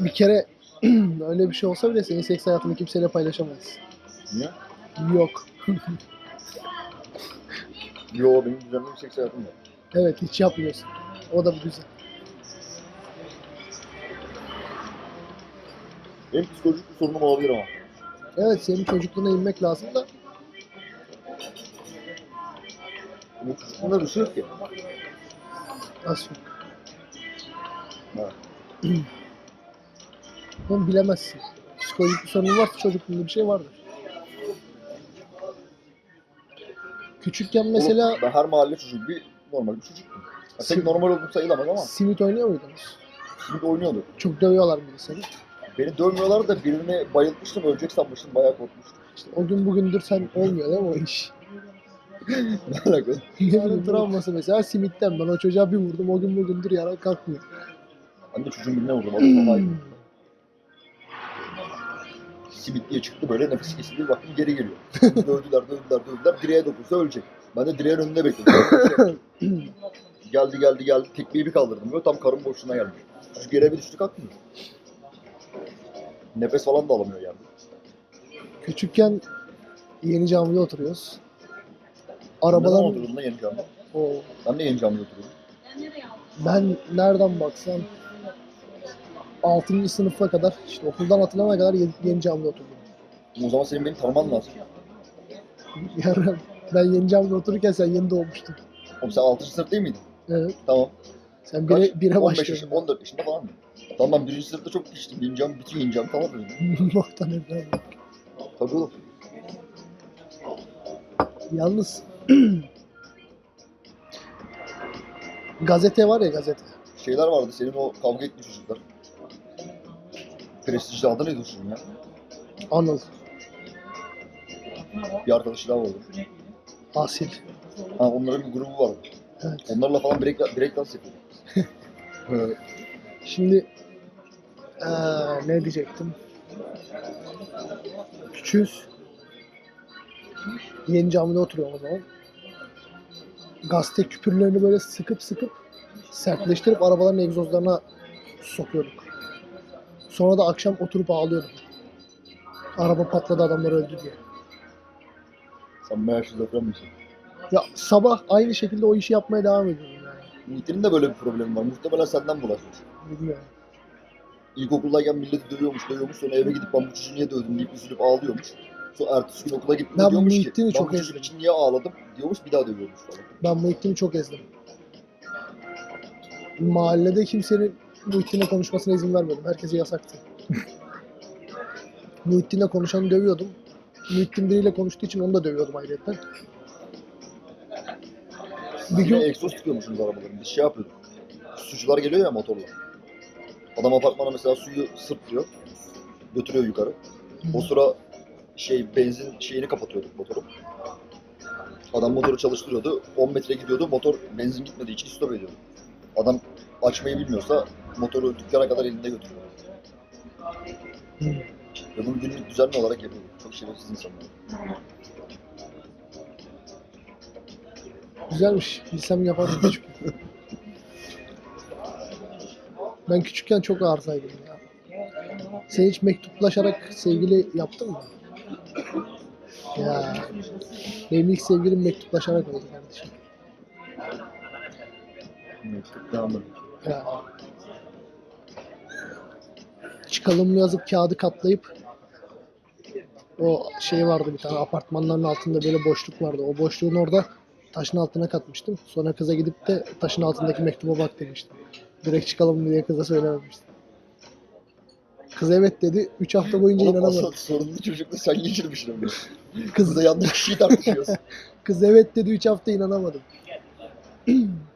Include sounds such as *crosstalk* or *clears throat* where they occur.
Bir kere *clears throat* öyle bir şey olsa bile senin seks hayatını kimseyle paylaşamayız. Niye? Yok. *laughs* Yo benim düzenli bir seks hayatım var. Evet hiç yapmıyorsun. O da bir güzel. Benim psikolojik bir sorunum olabilir ama. Evet senin çocukluğuna inmek lazım da Benim çocukluğumda bir şey yok ki. nasıl yok. Ha. *clears throat* Onu bilemezsin. Psikolojik bir sorun varsa çocukluğunda bir şey vardır. Küçükken mesela Oğlum, ben her mahalle çocuğu bir normal bir çocuktum. Ya, pek Sim- normal olduğum sayılamaz ama simit oynuyor muydunuz? şimdi oynuyordu. Çok dövüyorlar mıydı seni? Beni dövmüyorlar da birini bayıltmıştım, ölecek sanmıştım, bayağı korkmuştum. İşte o gün bugündür sen olmuyor değil mi o iş? *laughs* ne alaka? ne bileyim travması mesela simitten ben o çocuğa bir vurdum o gün bugündür yara kalkmıyor. Ben de çocuğun birine vurdum, adamın hayır. *clears throat* Simit diye çıktı böyle nefes kesildi baktım geri geliyor. dövdüler dövdüler dövdüler direğe dokunsa ölecek. Ben de direğin önünde bekledim. *laughs* geldi geldi geldi tekmeyi bir kaldırdım böyle tam karın boşluğuna gelmiş. Çocuk yere bir düştü kalkmıyor. Nefes falan da alamıyor yani. Küçükken yeni camide oturuyoruz. Arabalar... Oturdum da yeni camda? o Ben de yeni camda oturdum. ben nereden baksam 6. sınıfa kadar işte okuldan atılana kadar yeni, camide oturdum. O zaman senin beni tanıman lazım. *laughs* Yani ben yeni camide otururken sen yeni doğmuştun. Oğlum sen 6. sınıf değil miydin? Evet. Tamam. Sen Kaç? bire, bire 15 başlıyordun. yaşında, 14 yaşında falan mı? Tamam ben birinci sınıfta çok geçtim. Yeni cam, bütün yeni cam tamam mı? Nokta neden? Tabii oğlum. Yalnız *clears throat* gazete var ya gazete. Şeyler vardı senin o kavga etmiş çocuklar. Prestijli adı neydi çocuğun ya? Anıl, Bir arkadaşı daha vardı. Asil. Ha, onların bir grubu vardı. Evet. Onlarla falan break, break dans yapıyorduk. *laughs* Evet. Şimdi eee, ne diyecektim? Küçüğüz. Yeni camide oturuyorum o zaman. Gazete küpürlerini böyle sıkıp sıkıp sertleştirip arabaların egzozlarına sokuyorduk. Sonra da akşam oturup ağlıyordum. Araba patladı adamlar öldü diye. Sen bayağı şizofren misin? Ya sabah aynı şekilde o işi yapmaya devam ediyorum yani. Muhittin'in de böyle bir problemi var. Muhtemelen senden bulaşmış. Bilmiyorum. İlkokuldayken milleti dövüyormuş, dövüyormuş. Sonra eve gidip ben bu çocuğu niye dövdüm deyip üzülüp ağlıyormuş. Sonra ertesi gün okula gittiğinde Ben diyormuş ki Muhittin'i ben çok bu çocuk ezdim. için niye ağladım diyormuş bir daha dövüyormuş falan. Ben Muhittin'i çok ezdim. Mahallede kimsenin Muhittin'le konuşmasına izin vermedim. Herkese yasaktı. *laughs* Muhittin'le konuşanı dövüyordum. Muhittin biriyle konuştuğu için onu da dövüyordum ayrıca. Bir gün egzoz tıkıyormuşsunuz arabaların. Biz şey yapıyorduk. Sucular geliyor ya motorla. Adam apartmana mesela suyu sırtlıyor. Götürüyor yukarı. O sıra şey benzin şeyini kapatıyorduk motoru. Adam motoru çalıştırıyordu. 10 metre gidiyordu. Motor benzin gitmediği için stop ediyordu. Adam açmayı bilmiyorsa motoru dükkana kadar elinde götürüyor. Hı. Ve bunu günlük düzenli olarak yapıyor. Çok şerefsiz insanlar. güzelmiş. Bilsem yapardım *laughs* küçükken. ben küçükken çok arızaydım ya. Sen hiç mektuplaşarak sevgili yaptın mı? Ya. Benim ilk sevgilim mektuplaşarak oldu kardeşim. Mektup devam Çıkalım yazıp kağıdı katlayıp o şey vardı bir tane apartmanların altında böyle boşluk vardı. O boşluğun orada taşın altına katmıştım. Sonra kıza gidip de taşın altındaki mektuba bak demiştim. Direkt çıkalım diye kıza söylememiştim. Kız evet dedi. 3 hafta boyunca Oğlum inanamadım. asıl sorunlu çocukla sen geçirmişsin onu. Kız, Kızla yanlış kişiyi tartışıyorsun. *laughs* kız evet dedi 3 hafta inanamadım. *clears throat*